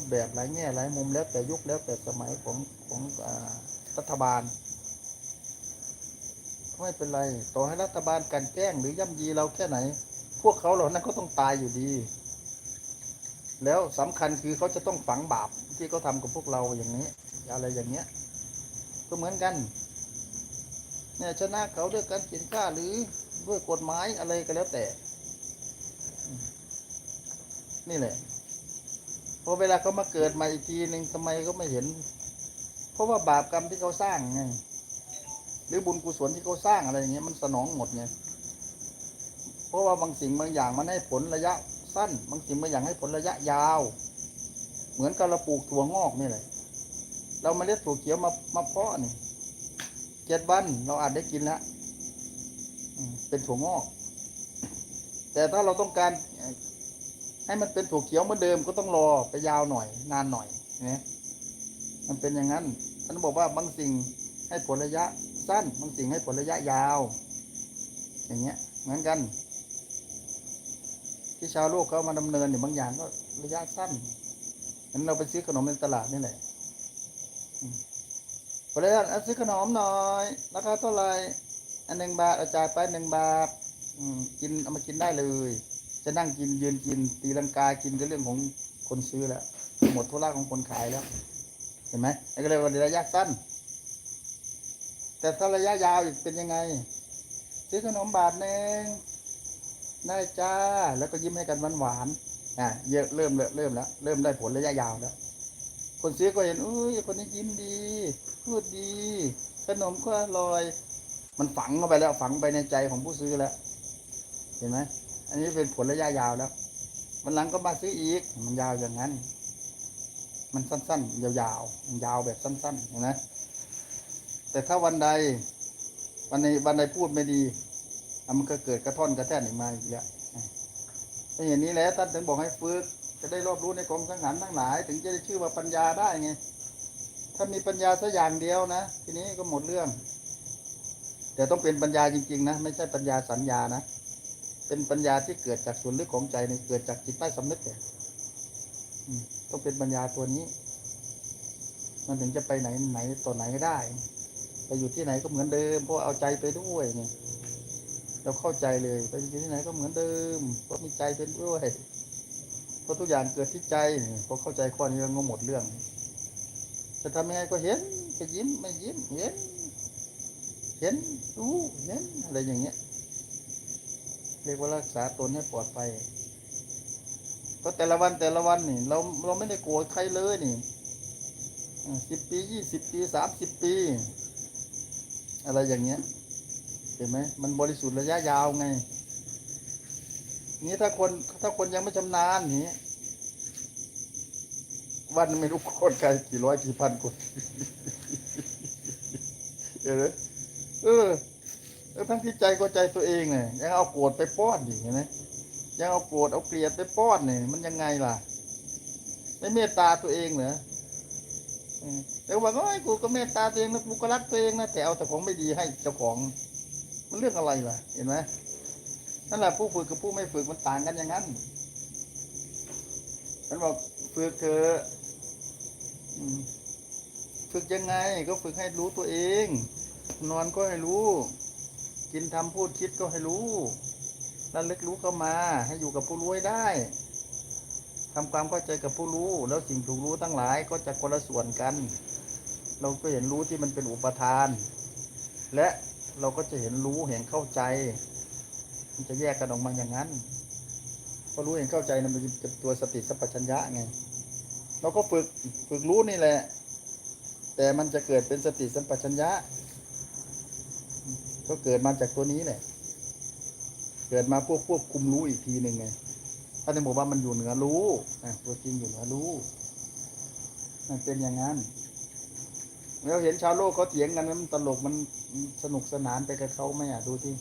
รูปแบบหลายแง่หลายมุมแล้วแต่ยุคแล้วแต่สมัยของของอรัฐบาลไม่เป็นไรต่อให้รัฐบาลกลันแกล้งหรือย่ำยีเราแค่ไหน พวกเขาเหล่านั้นก็ต้องตายอยู่ดี แล้วสำคัญคือเขาจะต้องฝังบาปที่เขาทำกับพวกเราอย่างนี้ อะไรอย่างเงี้ยก็เหมือนกันเนี่ยชนะเขาด้วยการเขียนฆ่าหรือด้วยกฎหมายอะไรก็แล้วแต่ นี่แหละ พอเวลาเขามาเกิดมาอีกทีหนึ่งทำไมก็ไม่เห็น เพราะว่าบาปกรรมที่เขาสร้างไงหรือบุญกุศลที่เขาสร้างอะไรอย่างเงี้ยมันสนองหมดไงเพราะว่าบางสิ่งบางอย่างมันให้ผลระยะสั้น บางสิ่งบางอย่างให้ผลระยะยาว เหมือนกับเราปลูกถั่วงอกนี่แหละเรามาเล็ดถั่วเขียวมามาเพาะนี่เจ็ดวันเราอาจได้กินแล้วเป็นถั่วงอก แต่ถ้าเราต้องการ ให้มันเป็นถั่วเขียวเหมือนเดิมก็ต้องรอไปยาวหน่อย นานหน่อยนะมันเป็นอย่างนั้นท่านบอกว่าบางสิ่งให้ผลระยะสั้น บางสิ่งให้ผลระยะยาว อย่างเงี้ย เหมือนกัน ที่ชาวโลกเขามาดำเนินเนี่ยบางอย่างก็ระยะสั้นงั้นเราไปซื้อขนมในตลาดนี่แหละอืมพอได้เอาซื้อขนมหน่อยราคาเท่าไหร่อันหนึ่งบาทเอาจ่ายไปหนึ่งบาทกินเอามากินได้เลย จะนั่งกินยืนกิน ตีลังกากินก็เรื่องของคนซื้อแล้วหมดธุระของคนขายแล้ว เห็นไหมไอ้ก็เลยว่าระยะสั้น แต่ถ้าระยะยาวอีกเป็นยังไง ซื้อขนมบาทหนึ่งได้จ้า แล้วก็ยิ้มให้กันหวานหวานอะเยอะเริ่มเริ่มเริ่มแล้ว เริ่มได้ผลระยะยาวแล้ว คนซื้อก็เห็นเอ้ยคนนี้ยิ้มดี พูดดี ขนมก็อร่อย มันฝังเข้าไปแล้วฝังไปในใจของผู้ซื้อแล้ว เห็นไหม อันนี้เป็นผลระยะยาวแล้ววันหลังก็มาซื้ออีก มันยาวอย่างนั้น มันสั้นๆ ยาวๆมันยาวแบบสั้นๆเห็นไหมแต่ถ้าวันใด วันในวันใดพูดไม่ดีอะมันก็เกิดกระท่อนกระแท่นอีกมาอีกแล้วเป็นอย่างนี้แหละท่านถึงบอกให้ฝึกจะได้รอบรู้ในกองสังหารทั้งหลาย ถึงจะได้ชื่อว่าปัญญาได้ไง ถ้ามีปัญญาสักอย่างเดียวนะ ทีนี้ก็หมดเรื่อง แต่ต้องเป็นปัญญาจริง ๆ นะ ไม่ใช่ปัญญาสัญญานะ เป็นปัญญาที่เกิดจากส่วนลึกของใจในเกิดจากจิตใต้สำนึกเนี่ยต้องเป็นปัญญาตัวนี้ มันถึงจะไปไหนไหนต่อไหนได้ ไปอยู่ที่ไหนก็เหมือนเดิม เพราะเอาใจไปด้วยไงเราเข้าใจเลย ไปอยู่ที่ไหนก็เหมือนเดิมเพราะมีใจเป็นด้วยเพราะทุกอย่างเกิดที่ใจพอเข้าใจข้อนี้มันก็หมดเรื่อง จะทำยังไงก็เห็นจะยิ้มไม่ยิ้มเห็น เห็นรู้เห็นอะไรอย่างเงี้ย เรียกว่ารักษาตนให้ปลอดภัยก็แต่ละวันแต่ละวันนี่ เราเราไม่ได้โกรธใครเลยนี่สิบปียี่สิบปีสามสิบปี อะไรอย่างเงี้ยเห็นไหมมันบริสุทธิ์ระยะยาวไง นี่ถ้าคนถ้าคนยังไม่ชำนาญนี่วันไม่รู้โคตรใครกี่ร้อยกี่พันคนเออเออ เออทั้งที่ใจก็ใจตัวเองเนี่ยยังเอาโกรธไปป้อนดิเห็นไหมยังเอาโกรธเอาเกลียดไปป้อนเนี่ยมันยังไงล่ะไม่เมตตาตัวเองเหรอเออแต่ว่าก็ไอ้ยกูก็เมตตาตัวเองนะกูก็รักตัวเองนะแต่เอาแต่ของไม่ดีให้เจ้าของ มันเรื่องอะไรล่ะ เห็นไหมนั่นแหละผู้ฝึกกับผู้ไม่ฝึกมันต่างกันอย่างนั้นฉันบอกฝึกเธอฝึกยังไงก็ฝึกให้รู้ตัวเอง นอนก็ให้รู้ กินทำพูดคิดก็ให้รู้ระลึกรู้เข้ามา ให้อยู่กับผู้รู้ให้ได้ทำความเข้าใจกับผู้รู้ แล้วสิ่งถูกรู้ทั้งหลายก็จะคนละส่วนกัน เราก็เห็นรู้ที่มันเป็นอุปทาน และเราก็จะเห็นรู้เห็นเข้าใจ มันจะแยกกันออกมาอย่างนั้นพอรู้เห็นเข้าใจนะมันจะตัวสติสัพพัญญะไงเราก็ฝึกฝึกรู้นี่แหละ แต่มันจะเกิดเป็นสติสัมปชัญญะ ก็เกิดมาจากตัวนี้แหละ เกิดมาพวกควบคุมรู้อีกทีหนึ่งไงท่านจะบอกว่ามันอยู่เหนือรู้อะตัวจริงอยู่เหนือรู้ มันเป็นอย่างนั้นเราเห็นชาวโลกเขาเถียงกันมันตลกมันสนุกสนานไปกับเขาไหมอะดูที่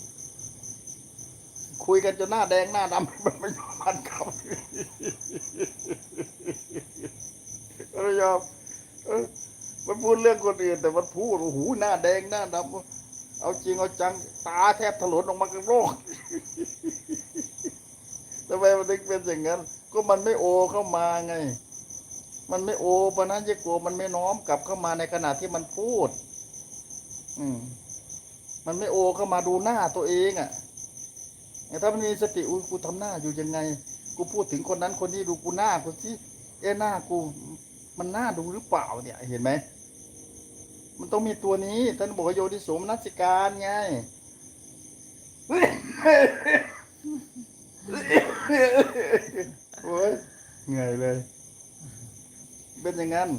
คุยกันจนหน้าแดงหน้าดำมันไม่ยอมมันเขาไม่ยอมมันพูดเรื่องคนอื่นแต่มันพูดโอ้โหหน้าแดงหน้าดำ เอาจริงเอาจังตาแทบถลนออกมากระโลกทำไมมันถึงเป็นอย่างนั้น ก็มันไม่โอเข้ามาไง มันไม่โอปะนั่นจะเยโกมันไม่น้อมกลับเข้ามาในขณะที่มันพูด อืม มันไม่โอเข้ามาดูหน้าตัวเองอะ่ะถ้ามันมีสติอุ้ยกูทำหน้าอยู่ยังไง กูพูดถึงคนนั้นคนนี้ดูกูหน้ากูสิเอ้หน้ากู มันหน้าดูหรือเปล่าเนี่ย เห็นไหม มันต้องมีตัวนี้ ท่านบอกว่าโยนิโสมนัสิการไงโอ้ยเหนื่อยเลย เป็นอย่างนั้น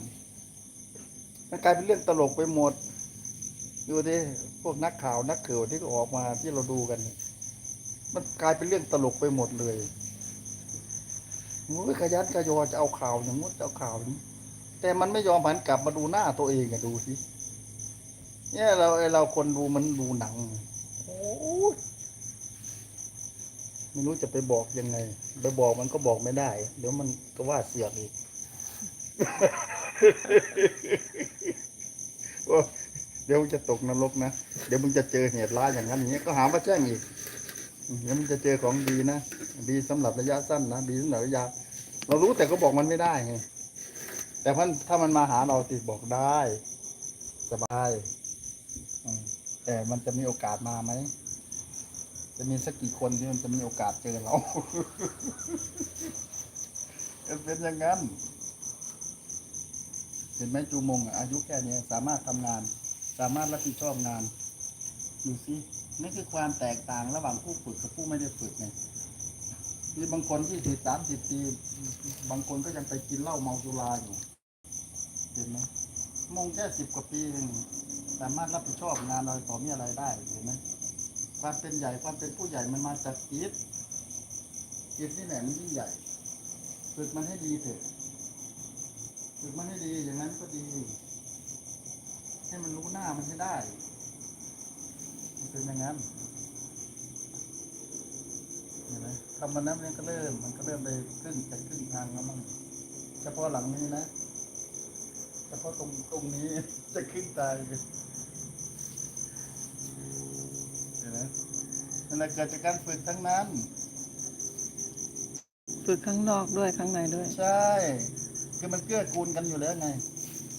มันกลายเป็นเรื่องตลกไปหมด ดูดิ พวกนักข่าวนักเข่าวที่ก็ออกมาที่เราดูกันเนี่ยมันกลายเป็นเรื่องตลกไปหมดเลยมึงขยันขยอจะเอาข่าวอย่างงู้นจะเอาข่าวอย่างนี้ แต่มันไม่ยอมหันกลับมาดูหน้าตัวเองอะดูสิ เนี่ยเราไอเราคนดูมันดูหนังโอ้ยไม่รู้จะไปบอกยังไง ไปบอกมันก็บอกไม่ได้ เดี๋ยวมันก็ว่าเสียกอีกเดี๋ยวมึงจะตกนรกนะ เดี๋ยวมึงจะเจอเหตุร้ายอย่างนั้นอย่างนี้ยก็หามาแจ้งอีก เดี๋ยวมึงจะเจอของดีนะ ดีสำหรับระยะสั้นนะดีสำหรับระยะ เรารู้แต่ก็บอกมันไม่ได้ไง แต่พันถ้ามันมาหาเราติดบอกได้ สบาย แต่มันจะมีโอกาสมาไหม จะมีสักกี่คนที่มันจะมีโอกาสเจอเรามันเป็นอย่างนั้น เห็นไหมจูมงอะอายุแค่นี้สามารถทำงาน สามารถรับผิดชอบงานดูสินี่คือความแตกต่างระหว่างผู้ฝึกกับผู้ไม่ได้ฝึกไงมีบางคนที่สิบสามสิบปีบางคนก็ยังไปกินเหล้าเมาสุราอยู่ เห็นไหมมงแค่สิบกว่าปีเอง สามารถรับผิดชอบงานอะไรต่อมีอะไรได้เห็นไหมความเป็นใหญ่ความเป็นผู้ใหญ่มันมาจากจิตจิตนี่แหละมันยิ่งใหญ่ฝึกมันให้ดีเถอะฝึกมันให้ดีอย่างนั้นก็ดี ให้มันรู้หน้ามันให้ได้มันเป็นอย่างนั้นเห็นไหมทำมันนั้นมันก็เริ่ม มันก็เริ่มไปครึ่งแต่ครึ่งทางแล้วมั้งเฉพาะหลังนี้นะเฉพาะตรงตรงนี้จะขึ้นตายเลยเห็ นไหมนั่นแหละเกิดจากการฝึกทั้งนั้น ฝึกข้างนอกด้วยข้างในด้วย ใช่ คือมันเกื้อกูลกันอยู่แล้วไง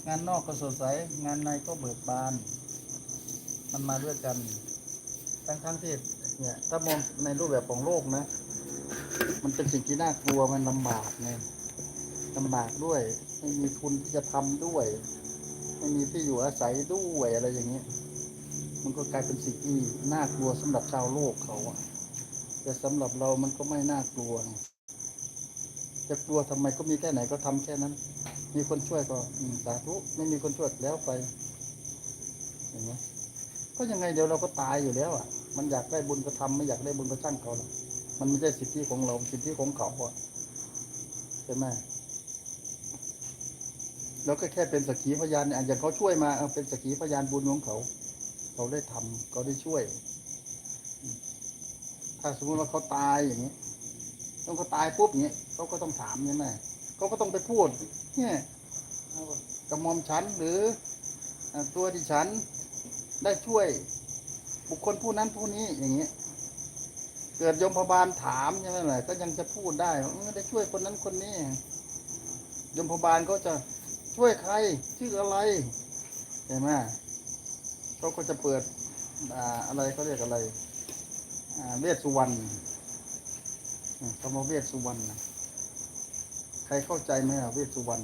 งานนอกก็สดใส งานในก็เบิกบาน มันมาด้วยกัน ทั้งทั้งที่เนี่ย ถ้ามองในรูปแบบของโลกนะ มันเป็นสิ่งที่น่ากลัว มันลำบากไงลำบากด้วย ไม่มีทุนที่จะทำด้วย ไม่มีที่อยู่อาศัยด้วยอะไรอย่างเงี้ย มันก็กลายเป็นสิ่งที่น่ากลัวสำหรับชาวโลกเขาอะแต่สำหรับเรามันก็ไม่น่ากลัว จะกลัวทำไมก็มีแค่ไหนก็ทำแค่นั้น มีคนช่วยก็สาธุไม่มีคนช่วยแล้วไปเห็นไหมก็ยังไงเดี๋ยวเราก็ตายอยู่แล้วอะ มันอยากได้บุญก็ทำไม่อยากได้บุญก็ช่างเขาละมันไม่ใช่สิทธิของเราสิทธิของเขาอะใช่ไหมเราก็แค่เป็นสักขีพยานอย่างเขาช่วยมาเอาเป็นสักขีพยานบุญของเขา เขาได้ทำเขาได้ช่วย ถ้าสมมติว่าเขาตายอย่างนี้ต้องเขาตายปุ๊บอย่างเงี้ยเขาก็ต้องถามใช่ไหมเขาก็ต้องไปพูดเนี่ยกระมอมฉันหรือตัวที่ฉันได้ช่วย บุคคลผู้นั้นผู้นี้อย่างเงี้เกิดยมพบาลถามใช่ไหมล่ะก็ยังจะพูดได้ได้ช่วยคนนั้นคนนี้ยมพบาลก็จะช่วยใครชื่ออะไรเห็นไหม เขาก็จะเปิดอ่าอะไรเขาเรียกอะไรอ่าเวสสุวรรณคำว่าเวสสุวรรณใครเข้าใจไหมเวสสุวรรณ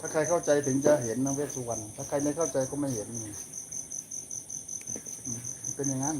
ถ้าใครเข้าใจถึงจะเห็นนะเวสสุวรรณถ้าใครไม่เข้าใจก็ไม่เห็นเป็นอย่างนั้น